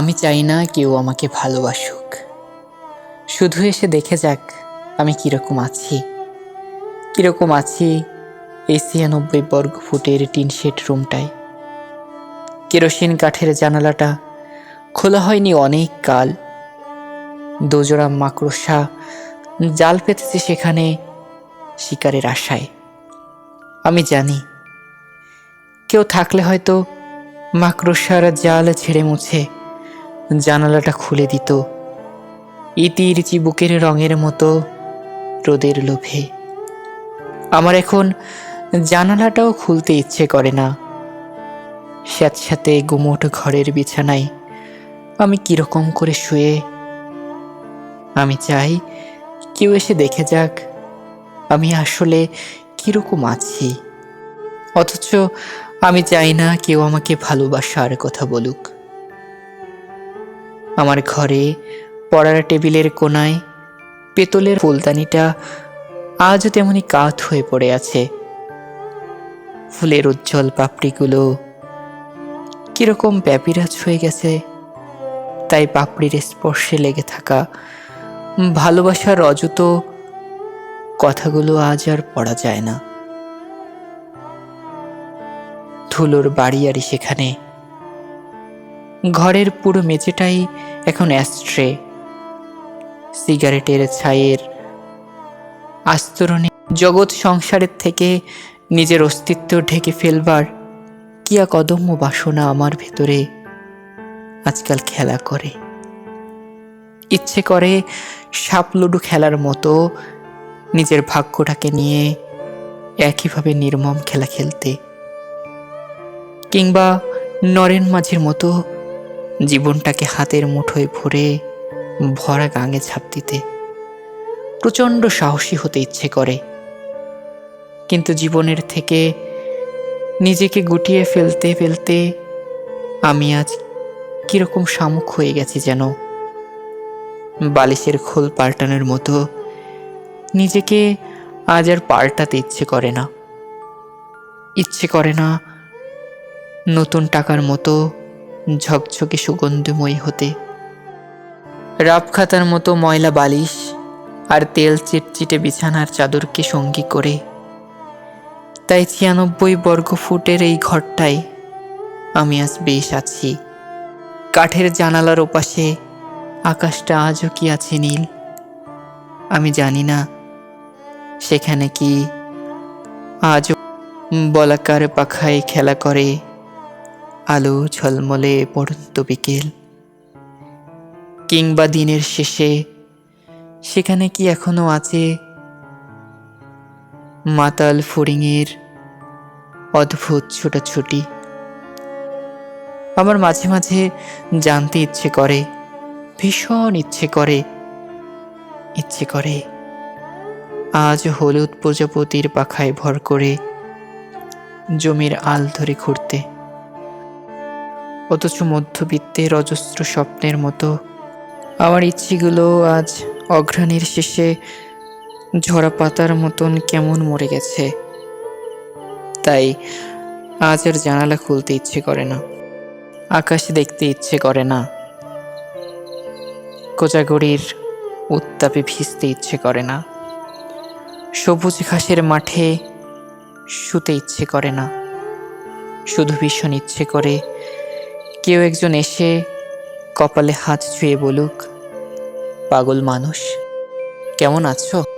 আমি চাই না কেউ আমাকে ভালোবাসুক। শুধু এসে দেখে যাক আমি কীরকম আছি। কীরকম আছি এই ছিয়ানব্বই বর্গ ফুটের টিন শেড রুমটায়। কেরোসিন কাঠের জানালাটা খোলা হয়নি অনেক কাল। দোজোড়া মাকড়সা জাল পেতেছে সেখানে শিকারের আশায়। আমি জানি, কেউ থাকলে হয়তো মাকড়সার জাল ছেড়ে মুছে জানালাটা খুলে দিত। ইতির চিবুকের রঙের মতো রোদের লোভে। আমার এখন জানালাটাও খুলতে ইচ্ছে করে না। স্যাঁতস্যাঁতে গুমোট ঘরের বিছানায় আমি কীরকম করে শুয়ে, আমি চাই কেউ এসে দেখে যাক আমি আসলে কীরকম আছি। অথচ আমি চাই না কেউ আমাকে ভালোবাসার কথা বলুক। আমার ঘরে, পড়ার টেবিলের কোনায় পেতলের ফুলদানিটা আজও তেমনি কাত হয়ে পড়ে আছে। ফুলের উজ্জ্বল পাপড়িগুলো কীরকম ব্যাপিরাজ হয়ে গেছে, তাই পাপড়ির স্পর্শে লেগে থাকা ভালোবাসার অযুত কথাগুলো আজ আর পড়া যায় না। ধুলোর বাড়িয়ারি সেখানে ঘরের পুরো মেঝেটাই এখন অ্যাস্ট্রে সিগারেটের ছায়ের আস্তরণে জগৎ সংসারের থেকে নিজের অস্তিত্ব ঢেকে ফেলবার কিয়া কদম্য বাসনা আমার ভেতরে আজকাল খেলা করে। ইচ্ছে করে সাপ লুডু খেলার মতো নিজের ভাগ্যটাকে নিয়ে একইভাবে নির্মম খেলা খেলতে, কিংবা নরেন মাঝির মতো জীবনটাকে হাতের মুঠোয় ভরে ভরা গাঙে ঝাঁপ দিতে। প্রচণ্ড সাহসী হতে ইচ্ছে করে। কিন্তু জীবনের থেকে নিজেকে গুটিয়ে ফেলতে ফেলতে আমি আজ কীরকম শামুক হয়ে গেছি যেন। বালিশের খোল পাল্টানোর মতো নিজেকে আজ আর পাল্টাতে ইচ্ছে করে না। ইচ্ছে করে না নতুন টাকার মতো ঝকঝকে সুগন্ধময়ী হতে। রাব খাতার মতো ময়লা বালিশ আর তেল চিটচিটে বিছানার চাদরকে সঙ্গী করে। তাই ছিয়ানব্বই বর্গ ফুটের এই ঘরটায় আমি আজ বেশ আছি। কাঠের জানালার ওপাশে আকাশটা আজও কি আছে নীল? আমি জানি না। সেখানে কি আজও বলাকার পাখায় খেলা করে আলো ঝলমলে পড়ন্ত বিকেল। কিংবা দিনের শেষে সেখানে কি এখনও আছে? মাতাল ফড়িংয়ের অদ্ভুত ছোটাছুটি। আমার মাঝে মাঝে জানতে ইচ্ছে করে, ভীষণ ইচ্ছে করে ইচ্ছে করে। আজ হলুদ প্রজাপতির পাখায় ভর করে জমির আল ধরে ঘুরতে। অথচ মধ্যবিত্তের অজস্র স্বপ্নের মতো। আমার ইচ্ছেগুলো আজ অঘ্রাণীর শেষে ঝরা পাতার মতন কেমন মরে গেছে। তাই আজ আর জানালা খুলতে ইচ্ছে করে না। আকাশ দেখতে ইচ্ছে করে না। কোচাগড়ির উত্তাপে ভিজতে ইচ্ছে করে না। সবুজ ঘাসের মাঠে শুতে ইচ্ছে করে না। শুধু ভীষণ ইচ্ছে করে কেউ একজন এসে কপালে হাত ছুঁয়ে বলুক পাগল মানুষ কেমন আছো?